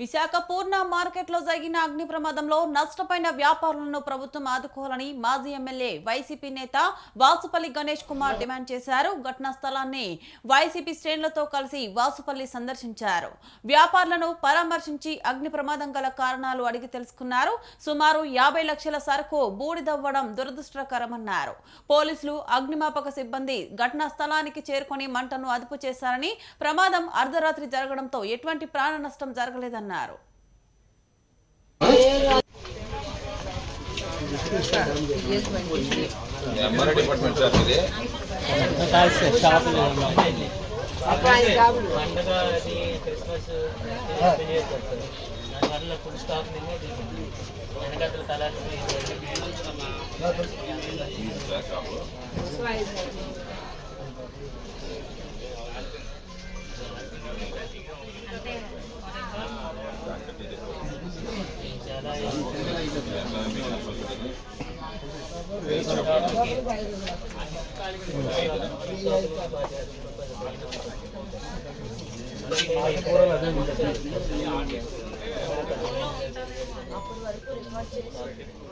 విశాఖ పూర్ణ మార్కెట్లో జరిగిన అగ్ని ప్రమాదంలో నష్టపోయిన వ్యాపారులను ప్రభుత్వం ఆదుకోవాలని మాజీ ఎమ్మెల్యే వైసీపీ నేత వాసుపల్లి గణేష్ కుమార్ డిమాండ్ చేశారు. ఘటనా స్థలాన్ని వైసీపీ శ్రేణులతో కలిసి వాసుపల్లి సందర్శించారు. వ్యాపారులను పరామర్శించి అగ్ని ప్రమాదం గల కారణాలు అడిగి తెలుసుకున్నారు. సుమారు యాభై లక్షల సరుకు బూడిదవ్వడం దురదృష్టకరమన్నారు. పోలీసులు అగ్నిమాపక సిబ్బంది ఘటనా స్థలానికి చేరుకొని మంటను అదుపు చేశారని ప్రమాదం అర్ధరాత్రి జరగడంతో ఎటువంటి ప్రాణ నష్టం జరగలేదన్నారు. ఎంఆర్ఐ డిపార్ట్మెంట్ సార్ ఇది పండగ అది క్రిస్మస్ ఫినిష్ చేస్తారు సార్ దానివల్ల ఫుల్ స్టాక్ నిన్నే తీసుకుంది వెనకట్ల తలారి చాలా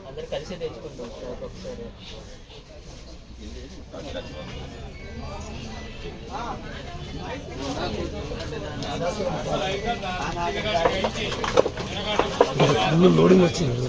అందరు కలిసి తెచ్చుకుంటాం స్టాక్ ఒకసారి లోడింగ్ వచ్చింది